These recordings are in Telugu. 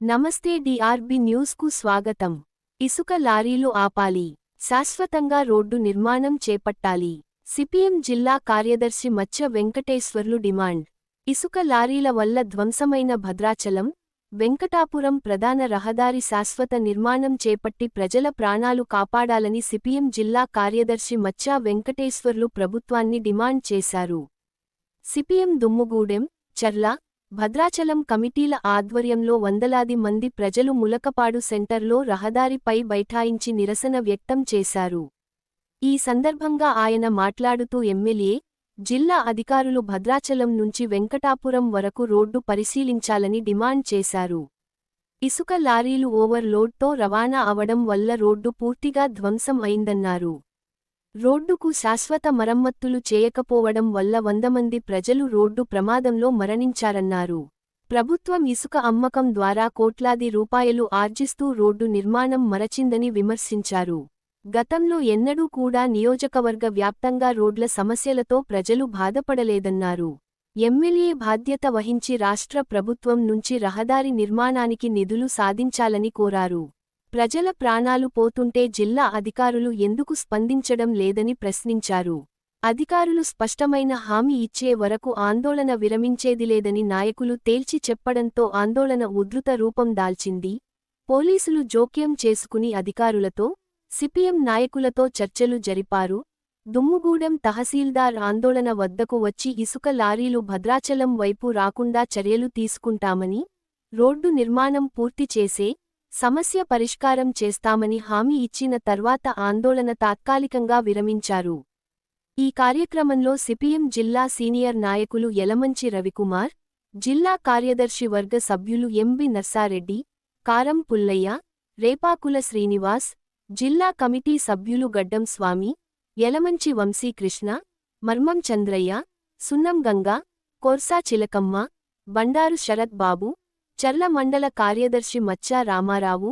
నమస్తే డిఆర్బి న్యూస్కు స్వాగతం. ఇసుక లారీలు ఆపాలి. శాశ్వతంగా రోడ్డు నిర్మాణం చేపట్టాలి. సిపిఎం జిల్లా కార్యదర్శి మచ్చ వెంకటేశ్వర్లు డిమాండ్. ఇసుక లారీల వల్ల ధ్వంసమైన భద్రాచలం వెంకటాపురం ప్రధాన రహదారి శాశ్వత నిర్మాణం చేపట్టి ప్రజల ప్రాణాలు కాపాడాలని సిపిఎం జిల్లా కార్యదర్శి మచ్చా వెంకటేశ్వర్లు ప్రభుత్వాన్ని డిమాండ్ చేశారు. సిపిఎం దుమ్ముగూడెం చర్ల భద్రాచలం కమిటీల ఆధ్వర్యంలో వందలాది మంది ప్రజలు ములకపాడు సెంటర్లో రహదారిపై బైఠాయించి నిరసన వ్యక్తం చేశారు. ఈ సందర్భంగా ఆయన మాట్లాడుతూ ఎమ్మెల్యే జిల్లా అధికారులు భద్రాచలం నుంచి వెంకటాపురం వరకు రోడ్డు పరిశీలించాలని డిమాండ్ చేశారు. ఇసుక లారీలు ఓవర్లోడ్తో రవాణా అవడం వల్ల రోడ్డు పూర్తిగా ధ్వంసం అయిందన్నారు. రోడ్డుకు శాశ్వత మరమ్మత్తులు చేయకపోవడం వల్ల వంద మంది ప్రజలు రోడ్డు ప్రమాదంలో మరణించారన్నారు. ప్రభుత్వం ఇసుక అమ్మకం ద్వారా కోట్లాది రూపాయలు ఆర్జిస్తూ రోడ్డు నిర్మాణం మరచిందని విమర్శించారు. గతంలో ఎన్నడూ కూడా నియోజకవర్గ వ్యాప్తంగా రోడ్ల సమస్యలతో ప్రజలు బాధపడలేదన్నారు. ఎమ్మెల్యే బాధ్యత వహించి రాష్ట్ర ప్రభుత్వం నుంచి రహదారి నిర్మాణానికి నిధులు సాధించాలని కోరారు. ప్రజల ప్రాణాలు పోతుంటే జిల్లా అధికారులు ఎందుకు స్పందించడం లేదని ప్రశ్నించారు. అధికారులు స్పష్టమైన హామీ ఇచ్చే వరకు ఆందోళన విరమించేదిలేదని నాయకులు తేల్చి చెప్పడంతో ఆందోళన ఉధృత రూపం దాల్చింది. పోలీసులు జోక్యం చేసుకుని అధికారులతో సిపిఎం నాయకులతో చర్చలు జరిపారు. దుమ్ముగూడెం తహసీల్దార్ ఆందోళన వద్దకు వచ్చి ఇసుక లారీలు భద్రాచలం వైపు రాకుండా చర్యలు తీసుకుంటామని రోడ్డు నిర్మాణం పూర్తి చేసే సమస్య పరిష్కారం చేస్తామని హామీ ఇచ్చిన తర్వాత ఆందోళన తాత్కాలికంగా విరమించారు. ఈ కార్యక్రమంలో సిపిఎం జిల్లా సీనియర్ నాయకులు యలమంచి రవికుమార్ జిల్లా కార్యదర్శి వర్గ సభ్యులు ఎంబి నర్సారెడ్డి కారం పుల్లయ్య రేపాకుల శ్రీనివాస్ జిల్లా కమిటీ సభ్యులు గడ్డం స్వామి యలమంచి వంశీకృష్ణ మర్మం చంద్రయ్య సున్నం గంగా కొర్సా చిలకమ్మ బండారు శరత్ బాబు చర్ల మండల కార్యదర్శి మచ్చా రామారావు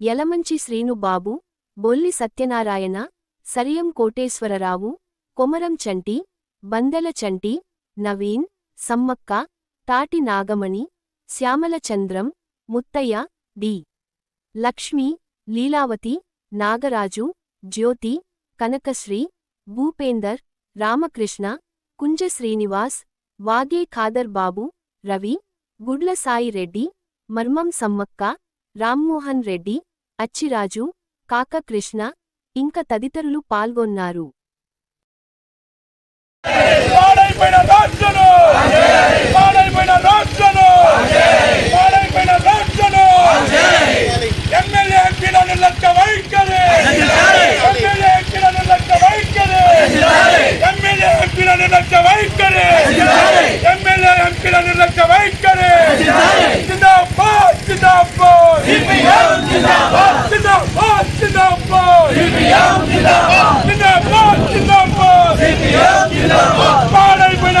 యలమంచి శ్రీనుబాబు బొల్లి సత్యనారాయణ సరియం కోటేశ్వరరావు కొమరం చంటి బందెల చంటి నవీన్ సమ్మక్క తాటి నాగమణి శ్యామలచంద్రం ముత్తయ్య డి. లక్ష్మి లీలావతి నాగరాజు జ్యోతి కనకశ్రీ భూపేందర్ రామకృష్ణ కుంజ శ్రీనివాస్ వాగే ఖాదర్ బాబు రవి గుడ్ల సాయి రెడ్డి మర్మం సమ్మక్క రామ్మోహన్ రెడ్డి అచ్చిరాజు కాకకృష్ణ ఇంక తదితరులు పాల్గొన్నారు. పాడైపోయిన రాజ్యను పాడైపోయిన రాజ్యను పాడైపోయిన రాజ్యను ఎమ్మెల్యే ఎంపీల నిర్లక్ష్య వైఖరి ఎమ్మెల్యే ఎంపీల నిర్లక్ష్య వైఖరి ఎమ్మెల్యే ఎంపీల నిర్లక్ష్య వైఖరి ఎమ్మెల్యే ఎంపీల నిర్లక్ష్య వైఖరి జిందాబాద్ జిందాబాద్ జిందాబాద్ జిందాబాద్ జిందాబాద్ జిందాబాద్ పాడైపోయిన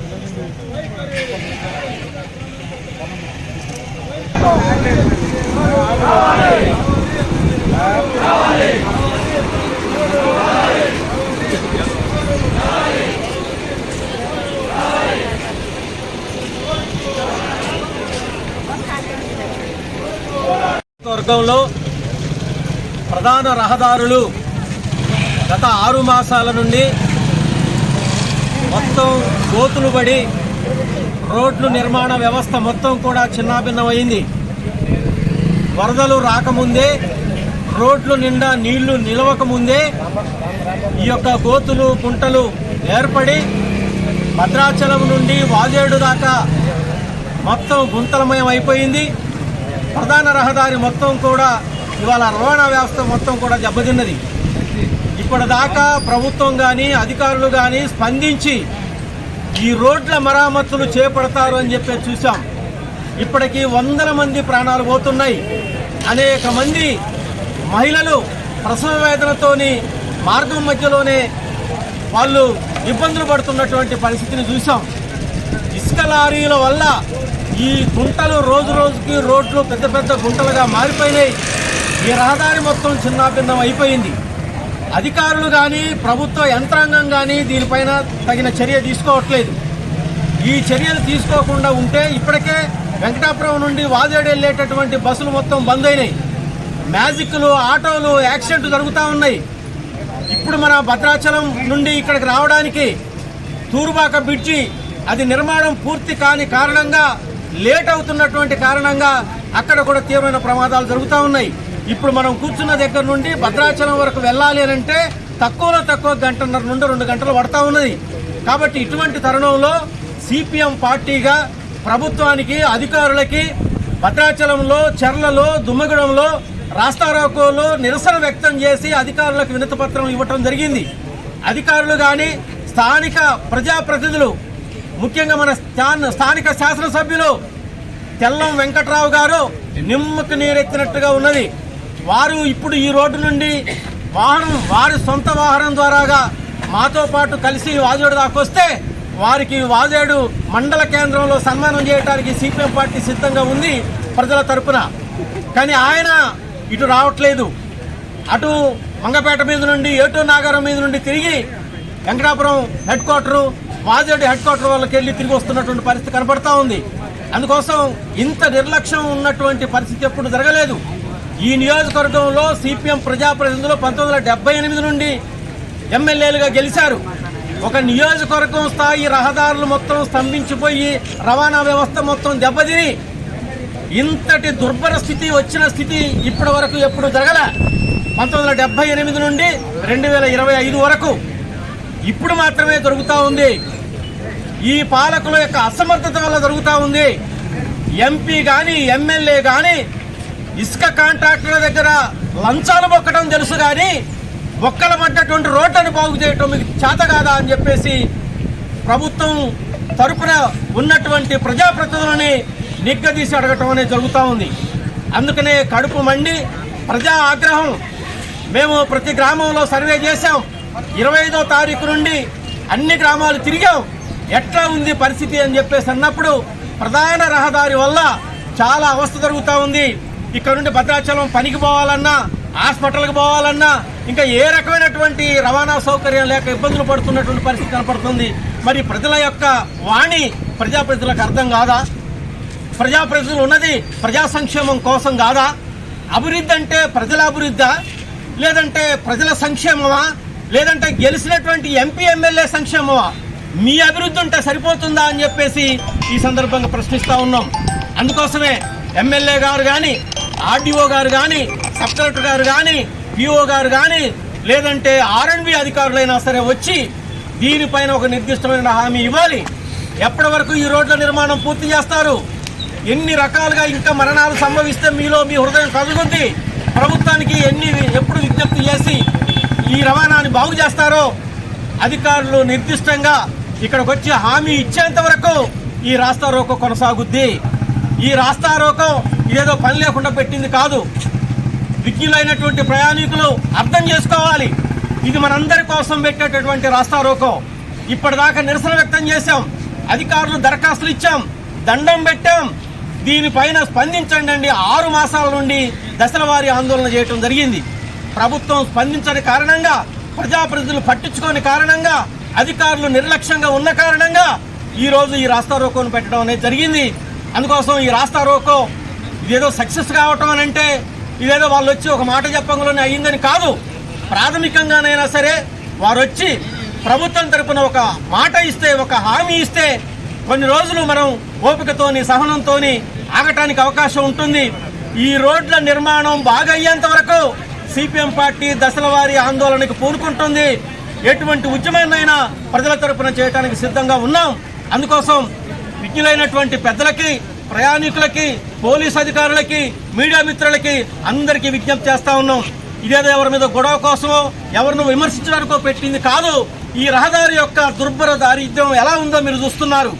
వర్గంలో ప్రధాన రహదారులు గత ఆరు మాసాల నుండి మొత్తం గోతులు పడి రోడ్లు నిర్మాణ వ్యవస్థ మొత్తం కూడా చిన్నాభిన్నమైంది. వరదలు రాకముందే రోడ్లు నిండా నీళ్ళు నిలవకముందే ఈ యొక్క గోతులు గుంటలు ఏర్పడి భద్రాచలం నుండి వాజేడు దాకా మొత్తం గుంతలమయం అయిపోయింది. ప్రధాన రహదారి మొత్తం కూడా ఇవాళ రవాణా వ్యవస్థ మొత్తం కూడా దెబ్బతిన్నది. ఇప్పటిదాకా ప్రభుత్వం కానీ అధికారులు కానీ స్పందించి ఈ రోడ్ల మరామతులు చేపడతారు అని చెప్పి చూసాం ఇప్పటికీ వందల మంది ప్రాణాలు పోతున్నాయి. అనేక మంది మహిళలు ప్రసవ వేదనతోని మార్గం మధ్యలోనే వాళ్ళు ఇబ్బందులు పడుతున్నటువంటి పరిస్థితిని చూసాం ఇసుక లారీల వల్ల ఈ గుంటలు రోజు రోజుకి రోడ్లు పెద్ద పెద్ద గుంటలుగా మారిపోయినాయి. ఈ రహదారి మొత్తం చిన్నాభిన్నం అయిపోయింది. అధికారులు కానీ ప్రభుత్వ యంత్రాంగం కానీ దీనిపైన తగిన చర్య తీసుకోవట్లేదు. ఈ చర్యలు తీసుకోకుండా ఉంటే ఇప్పటికే వెంకటాపురం నుండి వాజేడు వెళ్ళేటటువంటి బస్సులు మొత్తం బంద్ అయినాయి. మ్యాజిక్లు ఆటోలు యాక్సిడెంట్ జరుగుతూ ఉన్నాయి. ఇప్పుడు మన భద్రాచలం నుండి ఇక్కడికి రావడానికి తూరుబాక బ్రిడ్జి అది నిర్మాణం పూర్తి కాని కారణంగా లేట్ అవుతున్నటువంటి కారణంగా అక్కడ కూడా తీవ్రమైన ప్రమాదాలు జరుగుతూ ఉన్నాయి. ఇప్పుడు మనం కూర్చున్న దగ్గర నుండి? భద్రాచలం వరకు వెళ్ళాలి అని అంటే తక్కువలో తక్కువ గంటన్నర నుండి రెండు గంటలు పడతా ఉన్నది. కాబట్టి ఇటువంటి తరుణంలో సిపిఎం పార్టీగా ప్రభుత్వానికి అధికారులకి భద్రాచలంలో చెర్లలో దుమ్మగూడెంలో రాస్తారోకోలో నిరసన వ్యక్తం చేసి అధికారులకు వినతిపత్రం ఇవ్వటం జరిగింది. అధికారులు కానీ స్థానిక ప్రజాప్రతినిధులు ముఖ్యంగా మన స్థాన- స్థానిక శాసనసభ్యులు తెల్లం వెంకట్రావు గారు నిమ్మకు నీరెత్తినట్టుగా ఉన్నది. వారు ఇప్పుడు ఈ రోడ్డు నుండి వాహనం వారి సొంత వాహనం ద్వారాగా మాతో పాటు కలిసి వాజేడు దాకా వస్తే వారికి వాజేడు మండల కేంద్రంలో సన్మానం చేయడానికి సిపిఎం పార్టీ సిద్ధంగా ఉంది ప్రజల తరపున. కానీ ఆయన ఇటు రావట్లేదు. అటు మంగపేట మీద నుండి ఏటూ నాగారం మీద నుండి తిరిగి Venkatapuram head quarter Vajedu head quarter వాళ్ళకి వెళ్ళి తిరిగి వస్తున్నటువంటి పరిస్థితి కనబడతా ఉంది. అందుకోసం ఇంత నిర్లక్ష్యం ఉన్నటువంటి పరిస్థితి ఎప్పుడు జరగలేదు. ఈ నియోజకవర్గంలో సిపిఎం ప్రజాప్రతినిధులు పంతొమ్మిది వందల డెబ్బై ఎనిమిది నుండి ఎమ్మెల్యేలుగా గెలిచారు. ఒక నియోజకవర్గం స్థాయి రహదారులు మొత్తం స్తంభించిపోయి రవాణా వ్యవస్థ మొత్తం దెబ్బతిని. ఇంతటి దుర్భర స్థితి వచ్చిన స్థితి ఇప్పటి వరకు ఎప్పుడు జరగల? పంతొమ్మిది వందల ఎనిమిది నుండి రెండు వేల ఇరవై ఐదు వరకు. ఇప్పుడు మాత్రమే దొరుకుతూ ఉంది. ఈ పాలకుల యొక్క అసమర్థత వల్ల దొరుకుతూ ఉంది. ఎంపీ కానీ ఎమ్మెల్యే కానీ ఇసుక కాంట్రాక్టర్ల దగ్గర లంచాలు మొక్కడం తెలుసు కానీ ఒక్కల పడ్డటువంటి రోడ్లను బాగు చేయటం మీకు చేత కాదా అని చెప్పేసి ప్రభుత్వం తరపున ఉన్నటువంటి ప్రజాప్రతినిధులని నిగ్గదీసి అడగటం అనేది జరుగుతూ ఉంది. అందుకనే కడుపు మండి ప్రజా ఆగ్రహం మేము ప్రతి గ్రామంలో సర్వే చేశాం. ఇరవై ఐదో తారీఖు నుండి అన్ని గ్రామాలు తిరిగాం. ఎట్లా ఉంది పరిస్థితి అని చెప్పేసి అన్నప్పుడు ప్రధాన రహదారి వల్ల చాలా అవస్థ జరుగుతూ ఉంది. ఇక్కడ నుండి భద్రాచలం పనికి పోవాలన్నా హాస్పిటల్కి పోవాలన్నా ఇంకా ఏ రకమైనటువంటి రవాణా సౌకర్యం లేక ఇబ్బందులు పడుతున్నటువంటి పరిస్థితి కనపడుతుంది. మరి ప్రజల యొక్క వాణి ప్రజాప్రతినిధులకు అర్థం కాదా? ప్రజాప్రతినిధులు ఉన్నది ప్రజా సంక్షేమం కోసం కాదా? అభివృద్ధి అంటే ప్రజల అభివృద్ధా లేదంటే ప్రజల సంక్షేమమా? లేదంటే గెలిచినటువంటి ఎంపీ ఎమ్మెల్యే సంక్షేమమా? మీ అభివృద్ధి ఉంటే సరిపోతుందా అని చెప్పేసి ఈ సందర్భంగా ప్రశ్నిస్తూ ఉన్నాం. అందుకోసమే ఎమ్మెల్యే గారు కానీ ఆర్డీఓ గారు కానీ సబ్ కలెక్టర్ గారు కానీ పిఓ గారు కానీ లేదంటే ఆర్ఎండ్బి అధికారులైనా సరే వచ్చి దీనిపైన ఒక నిర్దిష్టమైన హామీ ఇవ్వాలి. ఎప్పటి వరకు ఈ రోడ్ల నిర్మాణం పూర్తి చేస్తారు? ఎన్ని రకాలుగా ఇంకా మరణాలు సంభవిస్తే మీలో మీ హృదయం కదులుతుంది? ప్రభుత్వానికి ఎన్ని ఎప్పుడు విజ్ఞప్తి చేసి ఈ రవాణాని బాగు చేస్తారో అధికారులు నిర్దిష్టంగా ఇక్కడికి వచ్చి హామీ ఇచ్చేంత వరకు ఈ రాస్తారోకో కొనసాగుద్ది. ఈ రాస్తారోకో ఇదేదో పని లేకుండా పెట్టింది కాదు. విజ్ఞులైనటువంటి ప్రయాణికులు అర్థం చేసుకోవాలి. ఇది మనందరి కోసం పెట్టేటటువంటి రాస్తారోకో. ఇప్పటిదాకా నిరసన వ్యక్తం చేశాం. అధికారులు దరఖాస్తులు ఇచ్చాం. దండం పెట్టాం. దీనిపైన స్పందించండి అండి. ఆరు మాసాల నుండి దశలవారీ ఆందోళన చేయటం జరిగింది. ప్రభుత్వం స్పందించని కారణంగా ప్రజాప్రతినిధులు పట్టించుకోని కారణంగా అధికారులు నిర్లక్ష్యంగా ఉన్న కారణంగా ఈరోజు ఈ రాస్తా రోకోను పెట్టడం అనేది జరిగింది. అందుకోసం ఈ రాస్తా రోకో ఇదేదో సక్సెస్ కావటం అని అంటే ఇదేదో వాళ్ళు వచ్చి ఒక మాట చెప్పంలోనే అయ్యిందని కాదు. ప్రాథమికంగానైనా సరే వారు వచ్చి ప్రభుత్వం తరపున ఒక మాట ఇస్తే ఒక హామీ ఇస్తే కొన్ని రోజులు మనం ఓపికతోని సహనంతోని ఆగటానికి అవకాశం ఉంటుంది. ఈ రోడ్ల నిర్మాణం బాగా అయ్యేంత వరకు సిపిఎం పార్టీ దశలవారీ ఆందోళనకు పూనుకుంటుంది. ఎటువంటి ఉద్యమాన్నైనా ప్రజల తరపున చేయడానికి సిద్ధంగా ఉన్నాం. అందుకోసం విజ్ఞులైనటువంటి పెద్దలకి ప్రయాణికులకి పోలీస్ అధికారులకి మీడియా మిత్రులకి అందరికీ విజ్ఞప్తి చేస్తా ఉన్నాం. ఇదేదో ఎవరి మీద గొడవ కోసమో ఎవరిని విమర్శించడానికో పెట్టింది కాదు. ఈ రహదారి యొక్క దుర్భర దారిద్ర్యం ఎలా ఉందో మీరు చూస్తున్నారు.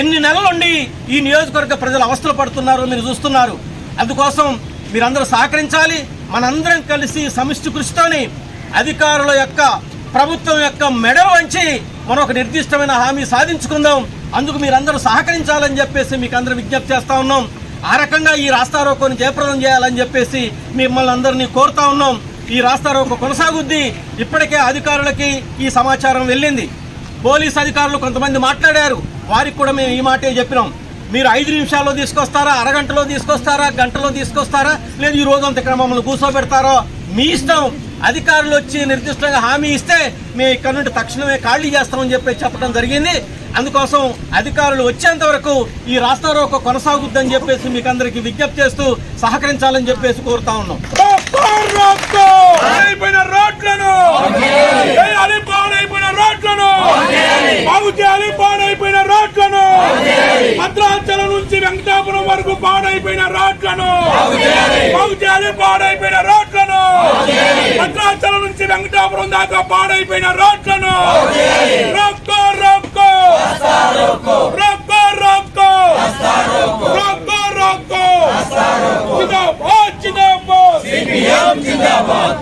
ఎన్ని నెలల నుండి ఈ నియోజకవర్గ ప్రజలు అవస్థలు పడుతున్నారో మీరు చూస్తున్నారు. అందుకోసం మీరందరూ సహకరించాలి. మనందరం కలిసి సమిష్టి కృషితోని అధికారుల యొక్క ప్రభుత్వం యొక్క మెడ వంచి మనం ఒక నిర్దిష్టమైన హామీ సాధించుకుందాం. అందుకు మీరందరూ సహకరించాలని చెప్పేసి మీకు అందరూ విజ్ఞప్తి చేస్తా ఉన్నాం. ఆ రకంగా ఈ రాస్తారోకోని జయప్రదం చేయాలని చెప్పేసి మిమ్మల్ని అందరినీ కోరుతా ఉన్నాం. ఈ రాస్తారోకో కొనసాగుద్ది. ఇప్పటికే అధికారులకి ఈ సమాచారం వెళ్ళింది. పోలీస్ అధికారులు కొంతమంది మాట్లాడారు. వారికి కూడా మేము ఈ మాటే చెప్పినాం. మీరు ఐదు నిమిషాల్లో తీసుకొస్తారా? అరగంటలో తీసుకొస్తారా? గంటలో తీసుకొస్తారా? లేదు ఈ రోజు అంత ఇక్కడ మమ్మల్ని కూర్చోబెడతారో? మీ ఇష్టం. అధికారులు వచ్చి నిర్దిష్టంగా హామీ ఇస్తే మేము ఇక్కడ నుండి తక్షణమే ఖాళీ చేస్తామని చెప్పి చెప్పడం జరిగింది. అందుకోసం అధికారులు వచ్చేంత వరకు ఈ రాస్తారోకో కొనసాగుద్దని చెప్పేసి మీకు అందరికీ విజ్ఞప్తి చేస్తూ సహకరించాలని చెప్పేసి కోరుతా ఉన్నాం. పాడైపోయిన రోడ్లను! పాడైపోయిన రోడ్లను! బాగు చేయాలి పాడైపోయిన రోడ్లను! భద్రాచలం నుంచి వెంకటాపురం వరకు పాడైపోయిన రోడ్లను! బాగు చేయాలి పాడైపోయిన రోడ్లు భద్రాచలం నుంచి వెంకటాపురం దాకా పాడైపోయిన రోడ్లను. రోక్కో రోక్కో. సిపిఎం జిందాబాద్